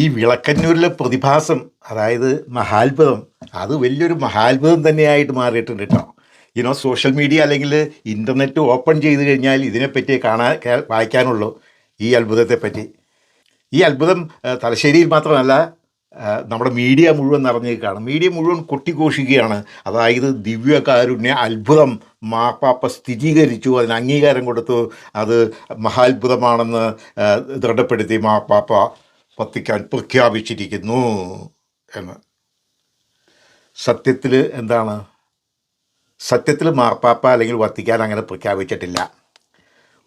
ഈ വിളക്കന്നൂരിലെ പ്രതിഭാസം അതായത് മഹാത്ഭുതം അത് വലിയൊരു മഹാത്ഭുതം തന്നെയായിട്ട് മാറിയിട്ടുണ്ട് കേട്ടോ. ഇനോ സോഷ്യൽ മീഡിയ അല്ലെങ്കിൽ ഇന്റർനെറ്റ് ഓപ്പൺ ചെയ്ത് കഴിഞ്ഞാൽ ഇതിനെപ്പറ്റി കാണാൻ വായിക്കാനുള്ളൂ ഈ അത്ഭുതത്തെപ്പറ്റി. ഈ അത്ഭുതം തലശ്ശേരിയിൽ മാത്രമല്ല നമ്മുടെ മീഡിയ മുഴുവൻ നിറഞ്ഞേക്കാണ് മീഡിയ മുഴുവൻ കൊട്ടിഘോഷിക്കുകയാണ്. അതായത് ദിവ്യകാരുണ്യ അത്ഭുതം മാപ്പാപ്പ സ്ഥിരീകരിച്ചു അതിന് അംഗീകാരം കൊടുത്തു. അത് മഹാത്ഭുതമാണെന്ന് ദൃഢപ്പെടുത്തി മാപ്പാപ്പ വത്തിക്കാൻ പ്രഖ്യാപിച്ചിരിക്കുന്നു എന്ന്. സത്യത്തിൽ എന്താണ്? സത്യത്തിൽ മാർപ്പാപ്പ അല്ലെങ്കിൽ വത്തിക്കാൻ അങ്ങനെ പ്രഖ്യാപിച്ചിട്ടില്ല.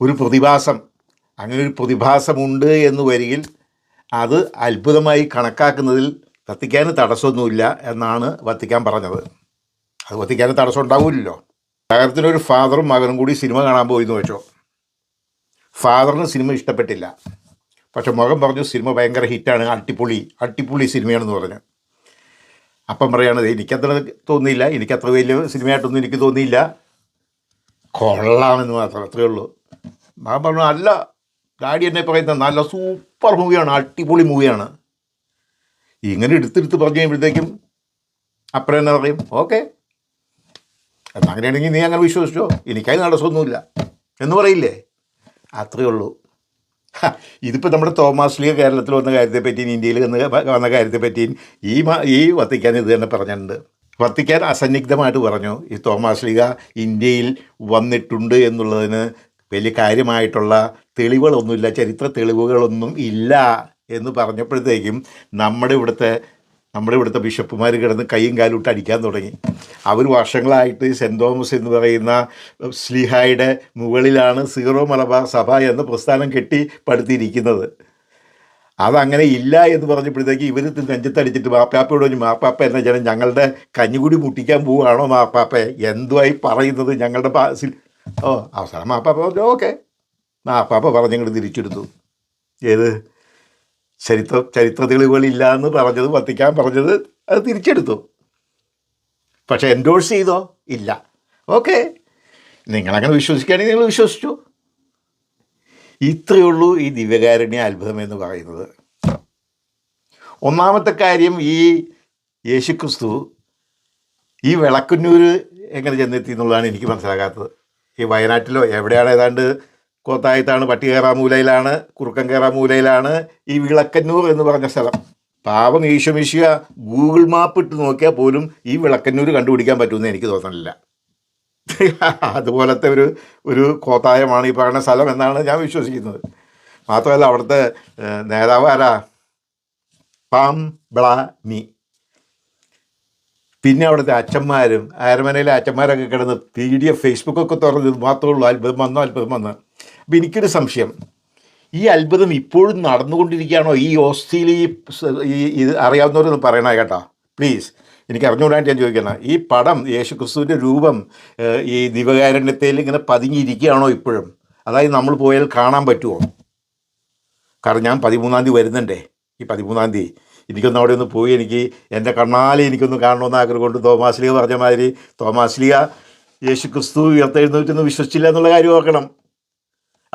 ഒരു പ്രതിഭാസം അങ്ങനെ ഒരു പ്രതിഭാസമുണ്ട് എന്ന് വരികിൽ അത് അത്ഭുതമായി കണക്കാക്കുന്നതിൽ വത്തിക്കാന് തടസ്സമൊന്നുമില്ല എന്നാണ് വത്തിക്കാൻ പറഞ്ഞത്. അത് വത്തിക്കാന് തടസ്സം ഉണ്ടാവില്ലല്ലോ നഗരത്തിലൊരു ഫാദറും മകനും കൂടി സിനിമ കാണാൻ പോയി എന്ന് വെച്ചോ. ഫാദറിന് സിനിമ ഇഷ്ടപ്പെട്ടില്ല. പക്ഷെ മുഖം പറഞ്ഞു സിനിമ ഭയങ്കര ഹിറ്റാണ് അട്ടിപ്പൊളി അട്ടിപ്പൊളി സിനിമയാണെന്ന് പറഞ്ഞു. അപ്പം പറയണത് എനിക്കത്ര തോന്നിയില്ല എനിക്കത്ര വലിയ സിനിമയായിട്ടൊന്നും എനിക്ക് തോന്നിയില്ല. കൊള്ളാമെന്ന് മാത്രം അത്രയേ ഉള്ളൂ. ഞാൻ പറഞ്ഞു അല്ല ഡാഡി എന്നെ പറയുന്ന നല്ല സൂപ്പർ മൂവിയാണ് അടിപൊളി മൂവിയാണ്. ഇങ്ങനെ എടുത്തെടുത്ത് പറഞ്ഞു കഴിയുമ്പോഴത്തേക്കും അപ്പുറം തന്നെ പറയും ഓക്കെ. അങ്ങനെയാണെങ്കിൽ നീ അങ്ങനെ വിശ്വസിച്ചോ? എനിക്കതിന് തടസ്സമൊന്നുമില്ല. എന്ന് പറയില്ലേ? അത്രയേ ഉള്ളൂ. ഇതിപ്പോൾ നമ്മുടെ തോമാസ് ലീഗ് കേരളത്തിൽ വന്ന കാര്യത്തെ പറ്റിയും ഇന്ത്യയിൽ വന്ന് വന്ന കാര്യത്തെ പറ്റിയും ഈ ഈ വത്തിക്കാൻ ഇത് തന്നെ പറഞ്ഞിട്ടുണ്ട്. വത്തിക്കാൻ അസന്നിഗ്ധമായിട്ട് പറഞ്ഞു. ഈ തോമാസ് ലീഗ ഇന്ത്യയിൽ വന്നിട്ടുണ്ട് എന്നുള്ളതിന് വലിയ കാര്യമായിട്ടുള്ള തെളിവുകളൊന്നുമില്ല ചരിത്ര തെളിവുകളൊന്നും ഇല്ല എന്ന് പറഞ്ഞപ്പോഴത്തേക്കും നമ്മുടെ ഇവിടുത്തെ നമ്മുടെ ഇവിടുത്തെ ബിഷപ്പുമാർ കിടന്ന് കൈയും കാലും ഇട്ട് അടിക്കാൻ തുടങ്ങി. അവർ വർഷങ്ങളായിട്ട് സെന്റ് തോമസ് എന്ന് പറയുന്ന സ്ലിഹായുടെ മുകളിലാണ് സീറോ മലബാർ സഭ എന്ന പ്രസ്ഥാനം കെട്ടി പടുത്തിയിരിക്കുന്നത് അതങ്ങനെ ഇല്ല എന്ന് പറഞ്ഞപ്പോഴത്തേക്ക് ഇവർ നെഞ്ചത്തടിച്ചിട്ട് മാപ്പാപ്പയോട് മാപ്പാപ്പ എന്ന ജനം ഞങ്ങളുടെ കഞ്ഞുകൂടി മുട്ടിക്കാൻ പോവുകയാണോ മാപ്പാപ്പ? എന്തുമായി പറയുന്നത് ഞങ്ങളുടെ ഓ അവസാനം മാപ്പാപ്പ പറഞ്ഞു ഓക്കെ. മാപ്പാപ്പ പറഞ്ഞങ്ങോട്ട് തിരിച്ചെടുത്തു. ഏത്? ചരിത്ര ചരിത്ര തെളിവുകളില്ല എന്ന് പറഞ്ഞത് വത്തിക്കാൻ പറഞ്ഞത് അത് തിരിച്ചെടുത്തു. പക്ഷേ എൻഡോഴ്സ് ചെയ്തോ? ഇല്ല. ഓക്കെ നിങ്ങളങ്ങനെ വിശ്വസിക്കുകയാണെങ്കിൽ നിങ്ങൾ വിശ്വസിച്ചു. ഇത്രയേ ഉള്ളൂ ഈ ദിവ്യകാരുണ്യ അത്ഭുതം എന്ന് പറയുന്നത്. ഒന്നാമത്തെ കാര്യം ഈ യേശുക്രിസ്തു ഈ വിളക്കുന്നൂര് എങ്ങനെ ചെന്നെത്തി എന്നുള്ളതാണ് എനിക്ക് മനസ്സിലാകാത്തത്. ഈ വയനാട്ടിലോ എവിടെയാണ് ഏതാണ്ട് കോത്തായത്താണ് പട്ടികേറാ മൂലയിലാണ് കുറുക്കം കയറാ മൂലയിലാണ് ഈ വിളക്കന്നൂർ എന്ന് പറഞ്ഞ സ്ഥലം. പാവം ഈശോമിശിയ ഗൂഗിൾ മാപ്പ് ഇട്ട് നോക്കിയാൽ പോലും ഈ വിളക്കന്നൂർ കണ്ടുപിടിക്കാൻ പറ്റുമെന്ന് എനിക്ക് തോന്നുന്നില്ല. അതുപോലത്തെ ഒരു ഒരു കോത്തായമാണ് ഈ പറയുന്ന സ്ഥലം എന്നാണ് ഞാൻ വിശ്വസിക്കുന്നത്. മാത്രമല്ല അവിടുത്തെ നേതാവ് ആരാ? Pamplany. പിന്നെ അവിടുത്തെ അച്ഛന്മാരും അരമനയിലെ അച്ഛന്മാരൊക്കെ കിടന്ന് പി ഡി എഫ് ഫേസ്ബുക്കൊക്കെ തുറന്ന് മാത്രമേ ഉള്ളൂ അത്ഭുതം വന്നോ അത്ഭുതം വന്ന്. അപ്പം എനിക്കൊരു സംശയം. ഈ അത്ഭുതം ഇപ്പോഴും നടന്നുകൊണ്ടിരിക്കുകയാണോ? ഈ ഓസ്ട്രേലിയ ഈ ഇത് അറിയാവുന്നവരൊന്ന് പറയണ കേട്ടോ. പ്ലീസ് എനിക്ക് അറിഞ്ഞുകൂടാണ്ട് ഞാൻ ചോദിക്കുന്നത് ഈ പടം യേശു ക്രിസ്തുവിന്റെ രൂപം ഈ ദിവകാരണ്യത്തിൽ ഇങ്ങനെ പതിഞ്ഞിരിക്കുകയാണോ ഇപ്പോഴും? അതായത് നമ്മൾ പോയാൽ കാണാൻ പറ്റുമോ കാരണം ഞാൻ പതിമൂന്നാം തീയതി വരുന്നുണ്ടേ. ഈ പതിമൂന്നാം തീയതി. എനിക്കൊന്ന് അവിടെ ഒന്ന് പോയി എനിക്ക് എന്റെ കണ്ണാലെ എനിക്കൊന്ന് കാണണമെന്ന് ആഗ്രഹമുണ്ട് തോമാസ്ലിയ പറഞ്ഞ മാതിരി തോമാസ്ലിയ യേശു ക്രിസ്തു ഉയർത്തെഴുന്നേറ്റെന്ന് വിശ്വസിച്ചില്ല എന്നുള്ള കാര്യം ഓർക്കണം.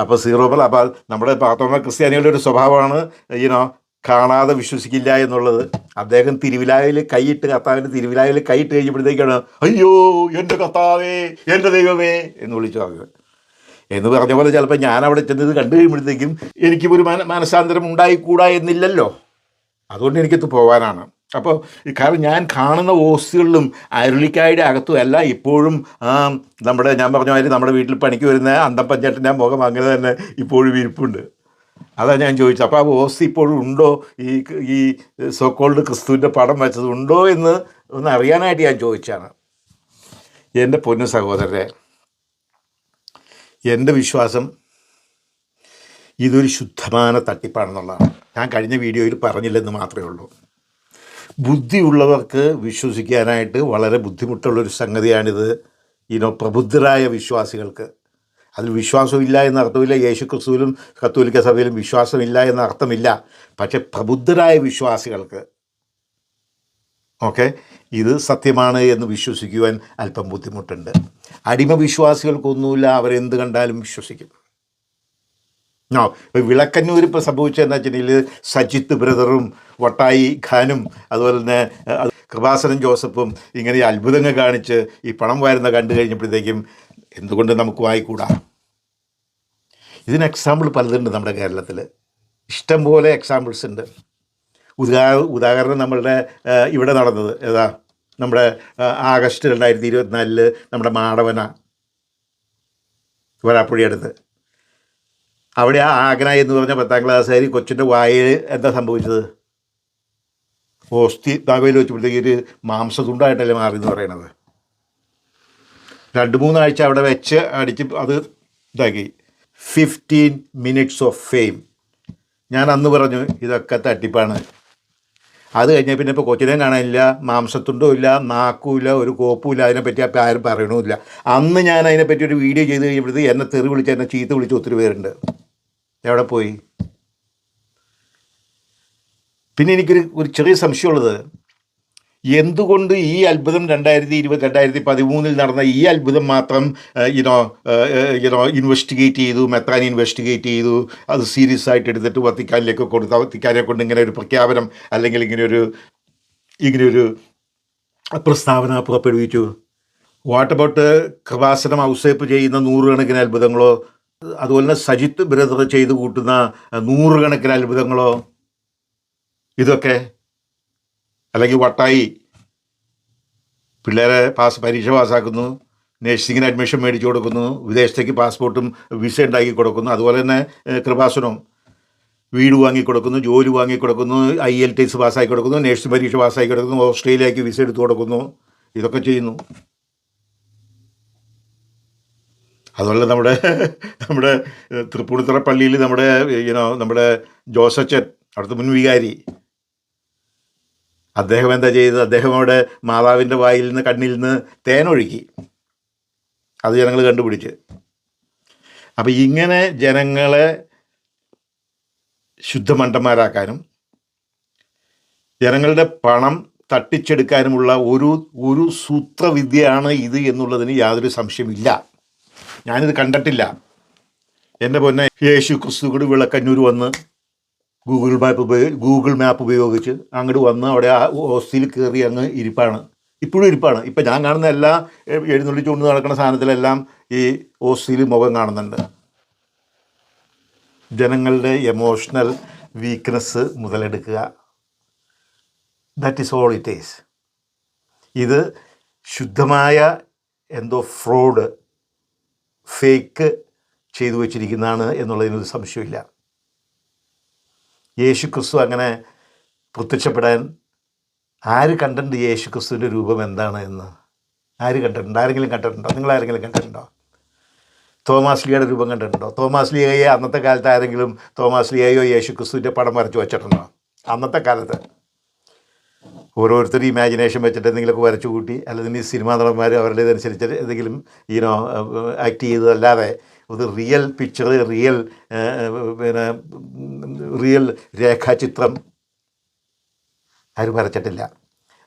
അപ്പോൾ സീറോ ബൽ അപ്പോൾ നമ്മുടെ പാത്തോമ ക്രിസ്ത്യാനികളുടെ ഒരു സ്വഭാവമാണ് ഈനോ കാണാതെ വിശ്വസിക്കില്ല എന്നുള്ളത്. അദ്ദേഹം തിരുവിലായിൽ കൈയിട്ട് കർത്താവിന്റെ തിരുവിലായിൽ കൈയിട്ട് കഴിഞ്ഞപ്പോഴത്തേക്കാണ് അയ്യോ എന്റെ കർത്താവേ എന്റെ ദൈവമേ എന്ന് വിളിച്ചു പറഞ്ഞത് എന്ന് പറഞ്ഞ പോലെ ചിലപ്പോൾ ഞാൻ അവിടെ ചെന്നത് കണ്ടു കഴിയുമ്പോഴത്തേക്കും എനിക്കും ഒരു മന മനസാന്തരം ഉണ്ടായിക്കൂടാ എന്നില്ലല്ലോ. അതുകൊണ്ട് എനിക്കത് പോകാനാണ് അപ്പോൾ കാരണം ഞാൻ കാണുന്ന ഓസ്റ്റുകളിലും അരുളിക്കായുടെ അകത്തും എല്ലാം ഇപ്പോഴും നമ്മുടെ ഞാൻ പറഞ്ഞ മാതിരി നമ്മുടെ വീട്ടിൽ പണിക്ക് വരുന്ന അന്തപ്പഞ്ചേട്ടന്റെ മുഖം അങ്ങനെ തന്നെ ഇപ്പോഴും ഇരിപ്പുണ്ട്. അതാണ് ഞാൻ ചോദിച്ചത്. അപ്പോൾ ആ ഓസ് ഇപ്പോഴും ഉണ്ടോ? ഈ ഈ സോക്കോൾഡ് ക്രിസ്തുവിന്റെ പടം വെച്ചത് ഉണ്ടോ എന്ന് ഒന്ന് അറിയാനായിട്ട് ഞാൻ ചോദിച്ചാണ് എന്റെ പൊന്നു സഹോദരരെ എന്റെ വിശ്വാസം ഇതൊരു ശുദ്ധമായ തട്ടിപ്പാണെന്നുള്ളതാണ്. ഞാൻ കഴിഞ്ഞ വീഡിയോയിൽ പറഞ്ഞില്ലെന്ന് മാത്രമേ ഉള്ളൂ. ബുദ്ധിയുള്ളവർക്ക് വിശ്വസിക്കാനായിട്ട് വളരെ ബുദ്ധിമുട്ടുള്ളൊരു സംഗതിയാണിത് ഇനോ പ്രബുദ്ധരായ വിശ്വാസികൾക്ക്. അതിൽ വിശ്വാസമില്ല എന്ന അർത്ഥമില്ല യേശു ക്രിസ്തുവിലും കത്തോലിക്ക സഭയിലും വിശ്വാസമില്ല എന്ന അർത്ഥമില്ല. പക്ഷെ പ്രബുദ്ധരായ വിശ്വാസികൾക്ക് ഓക്കെ ഇത് സത്യമാണ് എന്ന് വിശ്വസിക്കുവാൻ അല്പം ബുദ്ധിമുട്ടുണ്ട്. അടിമ വിശ്വാസികൾക്കൊന്നുമില്ല അവരെന്ത് കണ്ടാലും വിശ്വസിക്കും. ആ ഇപ്പോൾ വിളക്കന്നൂർ ഇപ്പോൾ സംഭവിച്ചതെന്ന് വെച്ചിട്ടുണ്ടെങ്കിൽ സജിത്ത് ബ്രദറും വട്ടായി ഖാനും അതുപോലെ തന്നെ കൃപാസനം ജോസഫും ഇങ്ങനെ അത്ഭുതങ്ങൾ കാണിച്ച് ഈ പണം വരുന്ന കണ്ടു കഴിഞ്ഞപ്പോഴത്തേക്കും എന്തുകൊണ്ട് നമുക്ക് വായിക്കൂടാ? ഇതിന് എക്സാമ്പിൾ പലതുണ്ട് നമ്മുടെ കേരളത്തിൽ. ഇഷ്ടംപോലെ എക്സാമ്പിൾസ് ഉണ്ട്. ഉദാ ഉദാഹരണം നമ്മളുടെ ഇവിടെ നടന്നത്. ഏതാ? നമ്മുടെ ആഗസ്റ്റ് രണ്ടായിരത്തി ഇരുപത്തിനാലിൽ നമ്മുടെ മാടവന വരാപ്പുഴി അടുത്ത് അവിടെ ആ ആഗ്ന എന്ന് പറഞ്ഞ പത്താം ക്ലാസ്സുകാരി കൊച്ചിന്റെ വായിൽ എന്താ സംഭവിച്ചത്? ഓസ്തി താവയിൽ വെച്ചപ്പോഴത്തേക്ക് ഒരു മാംസതുണ്ടായിട്ടല്ലേ മാറി എന്ന് പറയണത്. രണ്ട് മൂന്നാഴ്ച അവിടെ വെച്ച് അടിച്ച് അത് ഇതാക്കി. ഫിഫ്റ്റീൻ മിനിറ്റ്സ് ഓഫ് ഫെയിം ഞാൻ അന്ന് പറഞ്ഞു ഇതൊക്കെ തട്ടിപ്പാണ്. അത് കഴിഞ്ഞാൽ പിന്നെ ഇപ്പോൾ കൊച്ചിനെ കാണാനില്ല മാംസത്തുണ്ടും ഇല്ല നാക്കും ഇല്ല ഒരു കോപ്പൂല ഇല്ല അതിനെപ്പറ്റി അപ്പം ആരും പറയണമില്ല അന്ന് ഞാൻ അതിനെപ്പറ്റി ഒരു വീഡിയോ ചെയ്ത് കഴിയുമ്പോഴത്തേക്ക് എന്നെ തെറി വിളിച്ച് എന്നെ ചീത്ത വിളിച്ച് ഒത്തിരി പേരുണ്ട്. എവിടെ പോയി? പിന്നെ എനിക്കൊരു ഒരു ചെറിയ സംശയമുള്ളത്. എന്തുകൊണ്ട് ഈ അത്ഭുതം രണ്ടായിരത്തി ഇരുപത് രണ്ടായിരത്തി പതിമൂന്നിൽ നടന്ന ഈ അത്ഭുതം മാത്രം യുനോ യുനോ ഇൻവെസ്റ്റിഗേറ്റ് ചെയ്തു മെത്താൻ ഇൻവെസ്റ്റിഗേറ്റ് ചെയ്തു അത് സീരിയസ് ആയിട്ട് എടുത്തിട്ട് വത്തിക്കാനിലേക്ക് കൊടുത്ത വത്തിക്കാനെ കൊണ്ട് ഇങ്ങനെ ഒരു പ്രഖ്യാപനം അല്ലെങ്കിൽ ഇങ്ങനെ ഒരു ഇങ്ങനെ ഒരു പ്രസ്താവന പുറപ്പെടുവിച്ചു. വാട്ട് കൃപാസനം ഔസേപ്പ് ചെയ്യുന്ന നൂറുകണക്കിന് അത്ഭുതങ്ങളോ? അതുപോലെ തന്നെ സജിത്ത് ബ്രദർ ചെയ്ത് കൂട്ടുന്ന നൂറുകണക്കിന് അത്ഭുതങ്ങളോ? ഇതൊക്കെ? അല്ലെങ്കിൽ വട്ടായി? പിള്ളേരെ പാസ് പരീക്ഷ പാസ്സാക്കുന്നു നഴ്സിങ്ങിന് അഡ്മിഷൻ മേടിച്ചു കൊടുക്കുന്നു വിദേശത്തേക്ക് പാസ്പോർട്ടും വിസ ഉണ്ടാക്കി കൊടുക്കുന്നു അതുപോലെ തന്നെ കൃപാസനവും. വീട് വാങ്ങി കൊടുക്കുന്നു ജോലി വാങ്ങി കൊടുക്കുന്നു ഐ എൽ ടി എസ് പാസ്സാക്കി കൊടുക്കുന്നു നേഴ്സിംഗ് പരീക്ഷ പാസ്സാക്കി കൊടുക്കുന്നു ഓസ്ട്രേലിയക്ക് വിസ എടുത്തു കൊടുക്കുന്നു. ഇതൊക്കെ ചെയ്യുന്നു. അതുപോലെ നമ്മുടെ നമ്മുടെ തൃപ്പൂണിത്തറ പള്ളിയിൽ നമ്മുടെ യുനോ നമ്മുടെ ജോസച്ചൻ അവിടുത്തെ മുൻ വികാരി. അദ്ദേഹം എന്താ ചെയ്തത്? അദ്ദേഹം അവിടെ മാതാവിന്റെ വായിൽ നിന്ന് കണ്ണിൽ നിന്ന് തേനൊഴുക്കി അത് ജനങ്ങൾ കണ്ടുപിടിച്ച്. അപ്പം ഇങ്ങനെ ജനങ്ങളെ ശുദ്ധമണ്ഡന്മാരാക്കാനും ജനങ്ങളുടെ പണം തട്ടിച്ചെടുക്കാനുമുള്ള ഒരു ഒരു സൂത്രവിദ്യയാണ് ഇത് എന്നുള്ളതിന് യാതൊരു സംശയമില്ല ഞാനിത് കണ്ടിട്ടില്ല. എന്റെ പൊന്നെ യേശു ക്രിസ്തു കൂടി വിളക്കന്നൂർ വന്ന് ഗൂഗിൾ മാപ്പ് ഉപയോഗി ഗൂഗിൾ മാപ്പ് ഉപയോഗിച്ച് അങ്ങോട്ട് വന്ന് അവിടെ ആ ഹോസ്റ്റലിൽ കയറി അങ്ങ് ഇരിപ്പാണ്. ഇപ്പോഴും ഇരിപ്പാണ്. ഇപ്പം ഞാൻ കാണുന്ന എല്ലാ എഴുന്നള്ളി എഴുന്നള്ളിച്ചുകൊണ്ട് നടക്കുന്ന സാധനത്തിലെല്ലാം ഈ ഹോസ്റ്റലിൽ മുഖം കാണുന്നുണ്ട്. ജനങ്ങളുടെ emotional weakness മുതലെടുക്കുക. That is all it is ഇത് ശുദ്ധമായ എന്തോ ഫ്രോഡ് ഫേക്ക് ചെയ്തു വച്ചിരിക്കുന്നതാണ് എന്നുള്ളതിനൊരു സംശയമില്ല യേശു ക്രിസ്തു അങ്ങനെ പ്രത്യക്ഷപ്പെടാൻ ആര് കണ്ടിട്ടുണ്ട് യേശു ക്രിസ്തുവിന്റെ രൂപം എന്താണ് എന്ന്? ആര് കണ്ടിട്ടുണ്ട്? ആരെങ്കിലും കണ്ടിട്ടുണ്ടോ? നിങ്ങൾ ആരെങ്കിലും കണ്ടിട്ടുണ്ടോ? തോമാസ് ലിയയുടെ രൂപം കണ്ടിട്ടുണ്ടോ? തോമാസ് ലിയയെ അന്നത്തെ കാലത്ത് ആരെങ്കിലും തോമാസ് ലിയയോ യേശു ക്രിസ്തുവിന്റെ പടം വരച്ച് വെച്ചിട്ടുണ്ടോ? അന്നത്തെ കാലത്ത്. ഓരോരുത്തരും ഇമാജിനേഷൻ വെച്ചിട്ട് എന്തെങ്കിലുമൊക്കെ വരച്ചു കൂട്ടി അല്ലെങ്കിൽ സിനിമാ നടന്മാർ അവരുടേതനുസരിച്ച് എന്തെങ്കിലും ഈനോ ആക്ട് ചെയ്തതല്ലാതെ ഒരു റിയൽ പിക്ചർ റിയൽ പിന്നെ റിയൽ രേഖാചിത്രം ആരും വരച്ചിട്ടില്ല.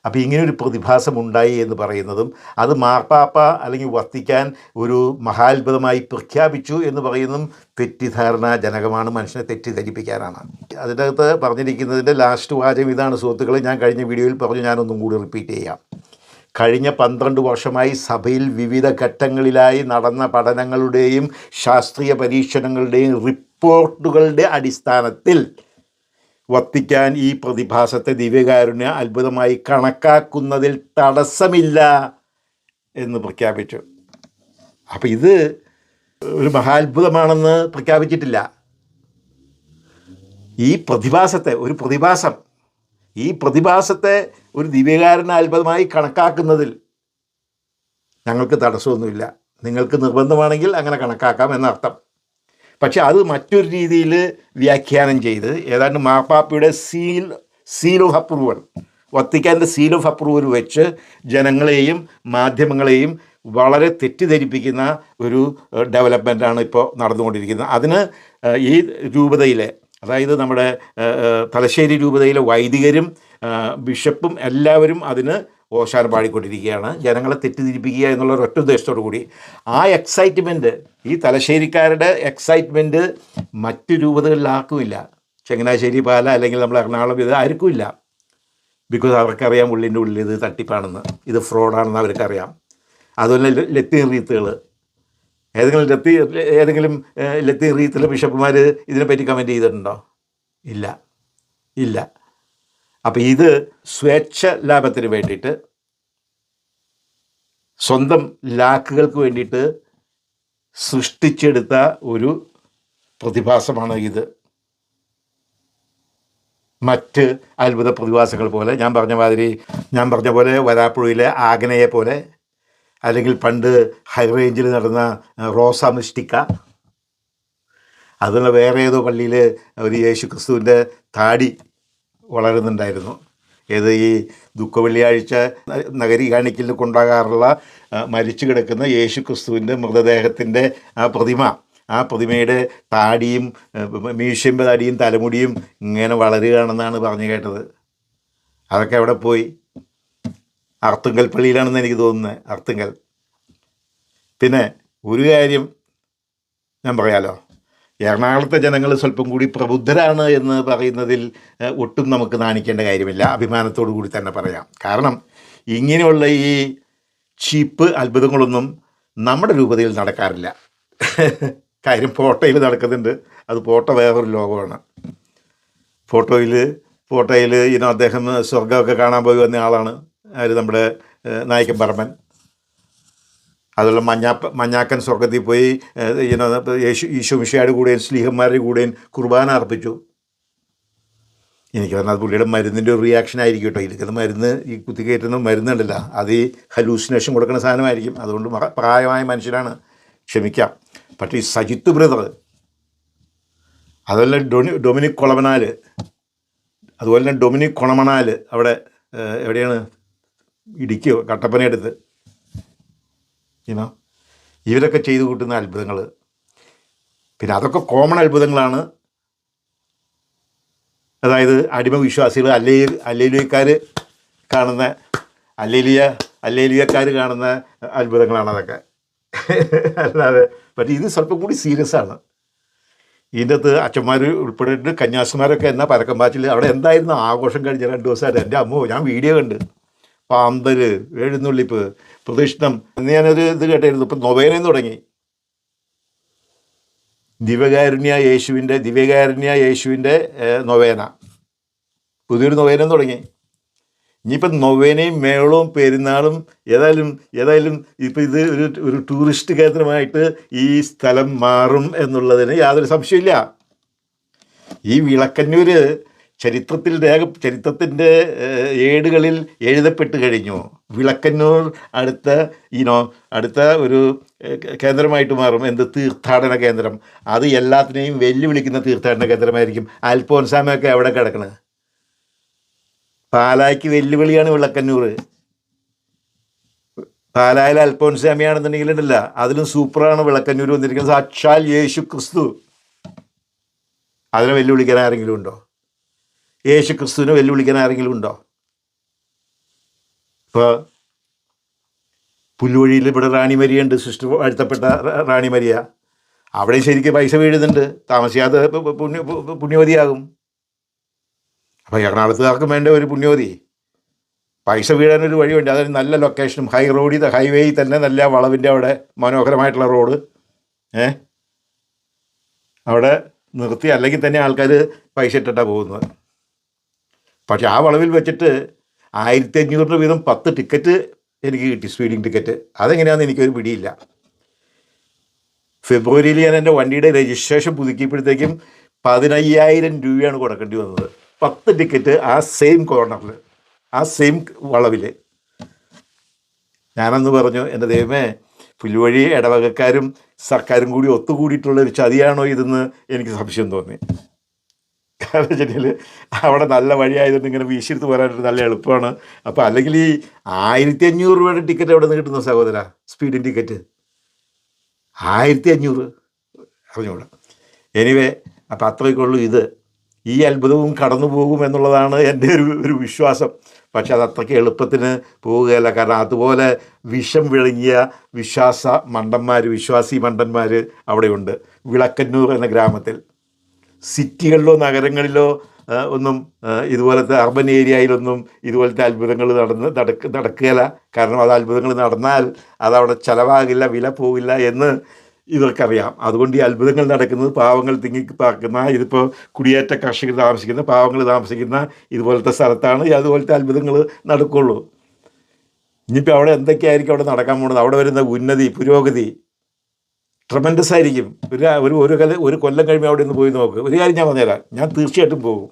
അപ്പോൾ ഇങ്ങനെ ഒരു പ്രതിഭാസം ഉണ്ടായി എന്ന് പറയുന്നതും അത് മാർപ്പാപ്പ അല്ലെങ്കിൽ വത്തിക്കാൻ ഒരു മഹാത്ഭുതമായി പ്രഖ്യാപിച്ചു എന്ന് പറയുന്നതും തെറ്റിദ്ധാരണാജനകമാണ്. മനുഷ്യനെ തെറ്റിദ്ധരിപ്പിക്കാനാണ്. അതിനകത്ത് പറഞ്ഞിരിക്കുന്നതിന്റെ ലാസ്റ്റ് വാചകം ഇതാണ് സുഹൃത്തുക്കളെ. ഞാൻ കഴിഞ്ഞ വീഡിയോയിൽ പറഞ്ഞു ഞാനൊന്നും കൂടി റിപ്പീറ്റ് ചെയ്യാം. കഴിഞ്ഞ പന്ത്രണ്ട് വർഷമായി സഭയിൽ വിവിധ ഘട്ടങ്ങളിലായി നടന്ന പഠനങ്ങളുടെയും ശാസ്ത്രീയ പരീക്ഷണങ്ങളുടെയും റിപ്പോർട്ടുകളുടെ അടിസ്ഥാനത്തിൽ വത്തിക്കാൻ ഈ പ്രതിഭാസത്തെ ദിവ്യകാരുണ്യ അത്ഭുതമായി കണക്കാക്കുന്നതിൽ തടസ്സമില്ല എന്ന് പ്രഖ്യാപിച്ചു. അപ്പം ഇത് ഒരു മഹാത്ഭുതമാണെന്ന് പ്രഖ്യാപിച്ചിട്ടില്ല. ഈ പ്രതിഭാസത്തെ ഒരു പ്രതിഭാസം ഈ പ്രതിഭാസത്തെ ഒരു ദിവ്യകാരന് അത്ഭുതമായി കണക്കാക്കുന്നതിൽ ഞങ്ങൾക്ക് തടസ്സമൊന്നുമില്ല. നിങ്ങൾക്ക് നിർബന്ധമാണെങ്കിൽ അങ്ങനെ കണക്കാക്കാം എന്നർത്ഥം. പക്ഷെ അത് മറ്റൊരു രീതിയിൽ വ്യാഖ്യാനം ചെയ്ത് ഏതാണ്ട് മാപ്പാപ്പയുടെ സീൽ സീൽ ഓഫ് അപ്രൂവൽ വത്തിക്കാന്റെ സീൽ ഓഫ് അപ്രൂവൽ വെച്ച് ജനങ്ങളെയും മാധ്യമങ്ങളെയും വളരെ തെറ്റിദ്ധരിപ്പിക്കുന്ന ഒരു ഡെവലപ്മെന്റാണ് ഇപ്പോൾ നടന്നുകൊണ്ടിരിക്കുന്നത്. അതിന് ഈ രൂപതയിലെ അതായത് നമ്മുടെ തലശ്ശേരി രൂപതയിലെ വൈദികരും ബിഷപ്പും എല്ലാവരും അതിന് ഓശാന പാടിക്കൊണ്ടിരിക്കുകയാണ് ജനങ്ങളെ തെറ്റിദ്ധരിപ്പിക്കുക എന്നുള്ള ഒരൊറ്റ ഉദ്ദേശത്തോടു കൂടി. ആ എക്സൈറ്റ്മെന്റ് ഈ തലശ്ശേരിക്കാരുടെ എക്സൈറ്റ്മെന്റ് മറ്റു രൂപതകളിലാക്കുമില്ല ചങ്ങനാശ്ശേരി പാല അല്ലെങ്കിൽ നമ്മൾ എറണാകുളം ഇത് ആർക്കുമില്ല. ബിക്കോസ് അവർക്കറിയാം ഉള്ളിന്റെ ഉള്ളിൽ ഇത് തട്ടിപ്പാണെന്ന്. ഇത് ഫ്രോഡാണെന്ന് അവർക്കറിയാം. അതുപോലെ ലത്തീൻ റീത്തുകൾ ഏതെങ്കിലും ലത്തി ഏതെങ്കിലും ലത്തീൻ റീത്തിലെ ബിഷപ്പുമാർ ഇതിനെപ്പറ്റി കമന്റ് ചെയ്തിട്ടുണ്ടോ? ഇല്ല. ഇല്ല. അപ്പം ഇത് സ്വേച്ഛ ലാഭത്തിന് വേണ്ടിയിട്ട് സ്വന്തം ലാക്കുകൾക്ക് വേണ്ടിയിട്ട് സൃഷ്ടിച്ചെടുത്ത ഒരു പ്രതിഭാസമാണ് ഇത്. മറ്റ് അത്ഭുത പ്രതിഭാസങ്ങൾ പോലെ ഞാൻ പറഞ്ഞ മാതിരി ഞാൻ പറഞ്ഞ പോലെ വരാപ്പുഴയിലെ ആഗ്നയെ പോലെ അല്ലെങ്കിൽ പണ്ട് ഹൈ റേഞ്ചിൽ നടന്ന റോസ മിസ്റ്റിക്ക അതുള്ള വേറെ ഏതോ പള്ളിയിൽ ഒരു യേശു ക്രിസ്തുവിന്റെ താടി വളരുന്നുണ്ടായിരുന്നു. ഏത് ഈ ദുഃഖ വെള്ളിയാഴ്ച നഗരി കാണിക്കലിൽ കൊണ്ടാകാറുള്ള മരിച്ചു കിടക്കുന്ന യേശു ക്രിസ്തുവിന്റെ മൃതദേഹത്തിന്റെ ആ പ്രതിമ. ആ പ്രതിമയുടെ താടിയും മീശയും താടിയും തലമുടിയും ഇങ്ങനെ വളരുകയാണെന്നാണ് പറഞ്ഞു കേട്ടത്. അതൊക്കെ അവിടെ പോയി? അർത്തുങ്കൽ പള്ളിയിലാണെന്ന് എനിക്ക് തോന്നുന്നത് അർത്തുങ്കൽ. പിന്നെ ഒരു കാര്യം ഞാൻ പറയാലോ? എറണാകുളത്തെ ജനങ്ങൾ സ്വല്പം കൂടി പ്രബുദ്ധരാണ് എന്ന് പറയുന്നതിൽ ഒട്ടും നമുക്ക് നാണിക്കേണ്ട കാര്യമില്ല. അഭിമാനത്തോടു കൂടി തന്നെ പറയാം. കാരണം ഇങ്ങനെയുള്ള ഈ ചീപ്പ് അത്ഭുതങ്ങളൊന്നും നമ്മുടെ രൂപതയിൽ നടക്കാറില്ല. കാര്യം ഫോട്ടോയിൽ നടക്കുന്നുണ്ട്. അത് ഫോട്ടോ വേറൊരു ലോകമാണ്. ഫോട്ടോയിൽ ഫോട്ടോയിൽ ഇനോ അദ്ദേഹം സ്വർഗമൊക്കെ കാണാൻ പോയി വന്ന ആളാണ്. ആര്? നമ്മുടെ നായിക്കൻ പറമ്പൻ അതുപോലെ മഞ്ഞാപ്പ മഞ്ഞാക്കൻ സ്വർഗത്തിൽ പോയി യേശു ഈശോ മിഷയുടെ കൂടെയും സ്ലീഹന്മാരുടെ കൂടെയും കുർബാന അർപ്പിച്ചു. എനിക്ക് പറഞ്ഞാൽ അത് പുള്ളിയുടെ മരുന്നിന്റെ ഒരു റിയാക്ഷൻ ആയിരിക്കും കേട്ടോ. ഇരിക്കുന്ന മരുന്ന് ഈ കുത്തി കയറ്റുന്ന മരുന്നുണ്ടല്ല അത് ഈ ഹലൂസിനേഷൻ കൊടുക്കുന്ന സാധനമായിരിക്കും. അതുകൊണ്ട് പ്രായമായ മനുഷ്യനാണ് ക്ഷമിക്കാം. പക്ഷേ ഈ സജിത്ത് ബ്രദർ അതുപോലെ ഡൊണി ഡൊമിനിക് കൊളമനാൽ അതുപോലെ തന്നെ ഡൊമിനിക് കൊണമണാൽ അവിടെ എവിടെയാണ്? ഇടുക്കിയോ കട്ടപ്പനയടുത്ത്. ഇനോ ഇവരൊക്കെ ചെയ്തു കൂട്ടുന്ന അത്ഭുതങ്ങൾ പിന്നെ അതൊക്കെ കോമൺ അത്ഭുതങ്ങളാണ്. അതായത് അടിമ വിശ്വാസികൾ അല്ലേ അല്ലേലിയക്കാർ കാണുന്ന അല്ലേലിയ അല്ലേലിയക്കാർ കാണുന്ന അത്ഭുതങ്ങളാണ് അതൊക്കെ. അല്ലാതെ പക്ഷേ ഇത് സ്വല്പം കൂടി സീരിയസ് ആണ്. ഇതിന്റെ അകത്ത് അച്ഛന്മാർ ഉൾപ്പെടെ കന്യാസിമാരൊക്കെ എന്നാ പരക്കം പാച്ചിൽ അവിടെ എന്തായിരുന്നു ആഘോഷം കഴിഞ്ഞ രണ്ട് ദിവസമായിട്ട് എന്റെ അമ്മോ ഞാൻ വീഡിയോ കണ്ട്. പാമ്പൽ എഴുന്നള്ളിപ്പ് പ്രദക്ഷിണം എന്ന് ഞാനൊരു ഇത് കേട്ടായിരുന്നു. ഇപ്പം നൊവേനയും തുടങ്ങി. ദിവ്യകാരുണ്യ യേശുവിന്റെ ദിവ്യകാരുണ്യ യേശുവിന്റെ നൊവേന. പുതിയൊരു നൊവേനം തുടങ്ങി. ഇനിയിപ്പം നൊവേനയും മേളവും പെരുന്നാളും ഏതായാലും ഏതായാലും ഇപ്പം ഇത് ഒരു ഒരു ടൂറിസ്റ്റ് കേന്ദ്രമായിട്ട് ഈ സ്ഥലം മാറും എന്നുള്ളതിന് യാതൊരു സംശയമില്ല ഈ വിളക്കന്നൂര് ചരിത്രത്തിൽ രേഖ ചരിത്രത്തിന്റെ ഏടുകളിൽ എഴുതപ്പെട്ട് കഴിഞ്ഞു. വിളക്കന്നൂർ അടുത്ത ഈനോ അടുത്ത ഒരു കേന്ദ്രമായിട്ട് മാറും. എന്ത്? തീർത്ഥാടന കേന്ദ്രം. അത് എല്ലാത്തിനെയും വെല്ലുവിളിക്കുന്ന തീർത്ഥാടന കേന്ദ്രമായിരിക്കും. അൽഫോൻസാമയൊക്കെ എവിടെ കിടക്കണത്? പാലായ്ക്ക് വെല്ലുവിളിയാണ് വിളക്കന്നൂർ. പാലായിൽ അൽഫോൻസാമിയാണെന്നുണ്ടെങ്കിലുണ്ടല്ല. അതിലും സൂപ്പറാണ് വിളക്കന്നൂർ വന്നിരിക്കുന്നത്. സാക്ഷാൽ യേശു ക്രിസ്തു അതിനെ വെല്ലുവിളിക്കാൻ ആരെങ്കിലും ഉണ്ടോ? യേശു ക്രിസ്തുവിനെ വെല്ലുവിളിക്കാൻ ആരെങ്കിലും ഉണ്ടോ? ഇപ്പോൾ പുല്ലുവഴിയിൽ ഇവിടെ റാണി മരിയുണ്ട് സിസ്റ്റർ വാഴ്ത്തപ്പെട്ട റാണി മരിയ. അവിടെ ശരിക്കും പൈസ വീഴുന്നുണ്ട്. താമസിയാതെ പുണ്യ പുണ്യവതിയാകും. അപ്പോൾ എറണാകുളത്തുകാർക്കും വേണ്ട ഒരു പുണ്യവതി. പൈസ വീഴാനൊരു വഴിയുണ്ട്. അതൊരു നല്ല ലൊക്കേഷനും ഹൈ റോഡിൽ ഹൈവേയിൽ തന്നെ നല്ല വളവിന്റെ അവിടെ മനോഹരമായിട്ടുള്ള റോഡ് ഏ? അവിടെ നിർത്തി അല്ലെങ്കിൽ തന്നെ ആൾക്കാർ പൈസ ഇട്ടിട്ടാണ് പോകുന്നത്. പക്ഷെ ആ വളവിൽ വെച്ചിട്ട് ആയിരത്തി അഞ്ഞൂറ് രൂപ വീതം പത്ത് ടിക്കറ്റ് എനിക്ക് കിട്ടി സ്പീഡിംഗ് ടിക്കറ്റ് അതെങ്ങനെയാണെന്ന് എനിക്കൊരു പിടിയില്ല. ഫെബ്രുവരിയിൽ ഞാൻ എന്റെ വണ്ടിയുടെ രജിസ്ട്രേഷൻ പുതുക്കിയപ്പോഴത്തേക്കും പതിനയ്യായിരം രൂപയാണ് കൊടുക്കേണ്ടി വന്നത്. പത്ത് ടിക്കറ്റ് ആ സെയിം കോർണറിൽ ആ സെയിം വളവിൽ ഞാനന്ന് പറഞ്ഞു എന്റെ ദൈവമേ പുൽവഴി ഇടവകക്കാരും സർക്കാരും കൂടി ഒത്തുകൂടിയിട്ടുള്ള ഒരു ചതിയാണോ ഇതെന്ന് എനിക്ക് സംശയം തോന്നി. കാരണം വെച്ചാൽ അവിടെ നല്ല വഴിയായതുകൊണ്ട് ഇങ്ങനെ വീശിയെടുത്ത് പോരാനായിട്ട് നല്ല എളുപ്പമാണ്. അപ്പോൾ അല്ലെങ്കിൽ ഈ ആയിരത്തി അഞ്ഞൂറ് രൂപയുടെ ടിക്കറ്റ് എവിടെ നിന്ന് കിട്ടുന്നു സഹോദര? സ്പീഡിൻ ടിക്കറ്റ്. ആയിരത്തി അഞ്ഞൂറ് അറിഞ്ഞൂടാ എനിവേ അപ്പോൾ അത്രയ്ക്കുള്ളൂ ഇത്. ഈ അത്ഭുതവും കടന്നു പോകും എന്നുള്ളതാണ് എന്റെ ഒരു ഒരു വിശ്വാസം. പക്ഷെ അത് അത്രയ്ക്ക് എളുപ്പത്തിന് പോവുകയല്ല. കാരണം അതുപോലെ വിഷം വിഴുങ്ങിയ വിശ്വാസ മണ്ടന്മാർ വിശ്വാസി മണ്ടന്മാർ അവിടെയുണ്ട്. വിളക്കന്നൂർ എന്ന ഗ്രാമത്തിൽ. സിറ്റികളിലോ നഗരങ്ങളിലോ ഒന്നും ഇതുപോലത്തെ അർബൻ ഏരിയയിലൊന്നും ഇതുപോലത്തെ അത്ഭുതങ്ങൾ നടന്ന് നടക്ക് നടക്കുകയില്ല. കാരണം അത് അത്ഭുതങ്ങൾ നടന്നാൽ അതവിടെ ചിലവാകില്ല വില പോകില്ല എന്ന് ഇവർക്കറിയാം. അതുകൊണ്ട് ഈ അത്ഭുതങ്ങൾ നടക്കുന്നത് പാവങ്ങൾ തിങ്ങി പാർക്കുന്ന ഇതിപ്പോൾ കുടിയേറ്റ കർഷകർ താമസിക്കുന്ന പാവങ്ങൾ താമസിക്കുന്ന ഇതുപോലത്തെ സ്ഥലത്താണ് അതുപോലത്തെ അത്ഭുതങ്ങൾ നടക്കുള്ളൂ ഇനിയിപ്പോൾ അവിടെ എന്തൊക്കെയായിരിക്കും അവിടെ നടക്കാൻ പോകുന്നത് അവിടെ വരുന്ന ഉന്നതി പുരോഗതി ട്രമൻഡസ് ആയിരിക്കും. ഒരു ഒരു ഒരു കൊല്ലം ഒരു കൊല്ലം കഴിയുമ്പോൾ അവിടെ ഒന്ന് പോയി നോക്ക്. ഒരു കാര്യം ഞാൻ പറഞ്ഞുതരാം. ഞാൻ തീർച്ചയായിട്ടും പോകും.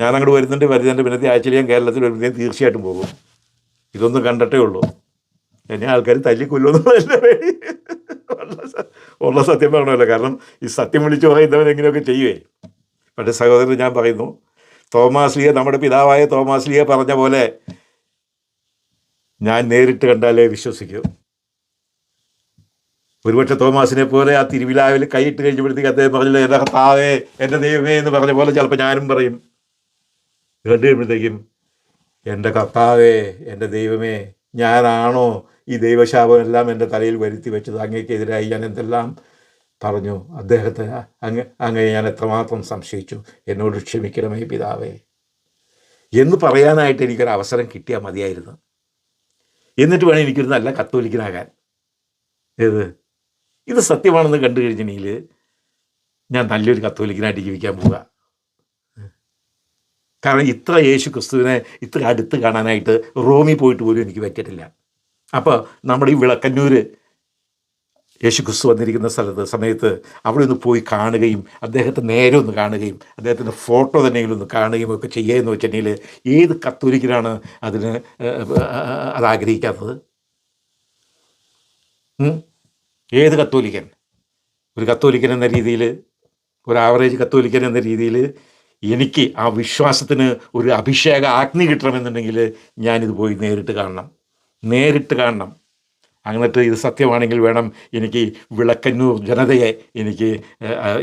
ഞാൻ അങ്ങോട്ട് വരുന്നുണ്ട്. വരുന്നുണ്ട് പിന്നത്തെ ആഴ്ചയിൽ ഞാൻ കേരളത്തിൽ വരുമ്പോഴത്തേക്കും തീർച്ചയായിട്ടും പോകും. ഇതൊന്നും കണ്ടട്ടേ ഉള്ളൂ. എന്നെ ആൾക്കാർ തല്ലിക്കൊല്ലുമെന്നുള്ളതല്ല ഉള്ള സത്യം പറയണമല്ലോ കാരണം ഈ സത്യം വിളിച്ചു പറയുന്നവൻ എങ്ങനെയൊക്കെ ചെയ്യുവേ? പക്ഷേ സഹോദരൻ ഞാൻ പറയുന്നു തോമാസ്ലിയ നമ്മുടെ പിതാവായ തോമാസ്ലിയ പറഞ്ഞ പോലെ ഞാൻ നേരിട്ട് കണ്ടാലേ വിശ്വസിക്കൂ. ഒരുപക്ഷെ തോമാസിനെ പോലെ ആ തിരുവിലാവിൽ കൈയിട്ട് കഴിഞ്ഞപ്പോഴത്തേക്ക് അദ്ദേഹം പറഞ്ഞില്ല എന്റെ കർത്താവേ എന്റെ ദൈവമേ എന്ന് പറഞ്ഞ പോലെ ചിലപ്പോൾ ഞാനും പറയും. കണ്ടു കഴിയുമ്പോഴത്തേക്കും എന്റെ കർത്താവേ എന്റെ ദൈവമേ ഞാനാണോ ഈ ദൈവശാപമെല്ലാം എന്റെ തലയിൽ വരുത്തി വെച്ചത്? അങ്ങേക്കെതിരായി ഞാൻ എന്തെല്ലാം പറഞ്ഞു? അദ്ദേഹത്തെ അങ്ങ് അങ്ങനെ ഞാൻ എത്രമാത്രം സംശയിച്ചു. എന്നോട് ക്ഷമിക്കണമേ പിതാവേ. എന്ന് പറയാനായിട്ട് എനിക്കൊരു അവസരം കിട്ടിയാൽ മതിയായിരുന്നു. എന്നിട്ട് വേണം എനിക്കൊരു നല്ല കത്തോലിക്കനാകാൻ. ഏത്? ഇത് സത്യമാണെന്ന് കണ്ടു കഴിഞ്ഞെങ്കിൽ ഞാൻ നല്ലൊരു കത്തോലിക്കനായിട്ട് ജീവിക്കാൻ പോവുക കാരണം ഇത്ര യേശു ക്രിസ്തുവിനെ ഇത്ര അടുത്ത് കാണാനായിട്ട് റോമിൽ പോയിട്ട് പോലും എനിക്ക് പറ്റിയിട്ടില്ല അപ്പോൾ നമ്മുടെ ഈ വിളക്കന്നൂർ യേശു ക്രിസ്തു വന്നിരിക്കുന്ന സ്ഥലത്ത് സമയത്ത് അവിടെ ഒന്ന് പോയി കാണുകയും അദ്ദേഹത്തെ നേരെ ഒന്ന് കാണുകയും അദ്ദേഹത്തിന്റെ ഫോട്ടോ തന്നെയെങ്കിലും ഒന്ന് കാണുകയും ഒക്കെ ചെയ്യുക എന്ന് വെച്ചിട്ടുണ്ടെങ്കിൽ ഏത് കത്തോലിക്കനാണ് അതിന് അത് ആഗ്രഹിക്കാത്തത്? ഏത് കത്തോലിക്കൻ? ഒരു കത്തോലിക്കൻ എന്ന രീതിയിൽ ഒരു ആവറേജ് കത്തോലിക്കൻ എന്ന രീതിയിൽ എനിക്ക് ആ വിശ്വാസത്തിന് ഒരു അഭിഷേക അഗ്നി കിട്ടണമെന്നുണ്ടെങ്കിൽ ഞാനിത് പോയി നേരിട്ട് കാണണം. നേരിട്ട് കാണണം. അങ്ങനത്തെ ഇത് സത്യമാണെങ്കിൽ വേണം എനിക്ക് വിളക്കന്നൂർ ജനതയെ എനിക്ക്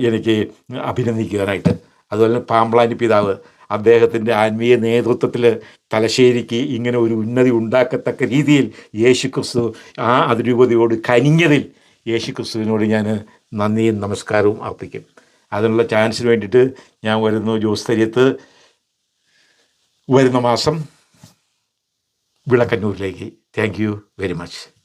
എനിക്ക് അഭിനന്ദിക്കുവാനായിട്ട്. അതുപോലെ തന്നെ പാമ്പ്ലാനി പിതാവ് അദ്ദേഹത്തിന്റെ ആത്മീയ നേതൃത്വത്തിൽ തലശ്ശേരിക്ക് ഇങ്ങനെ ഒരു ഉന്നതി ഉണ്ടാക്കത്തക്ക രീതിയിൽ യേശു ക്രിസ്തു ആ അതിരൂപതയോട് കനിഞ്ഞതിൽ യേശു ക്രിസ്തുവിനോട് ഞാൻ നന്ദിയും നമസ്കാരവും അർപ്പിക്കും. അതിനുള്ള ചാൻസിന് വേണ്ടിയിട്ട് ഞാൻ വരുന്നു ജോസ് തരിയത്ത് വരുന്ന മാസം വിളക്കന്നൂരിലേക്ക്. Thank you very much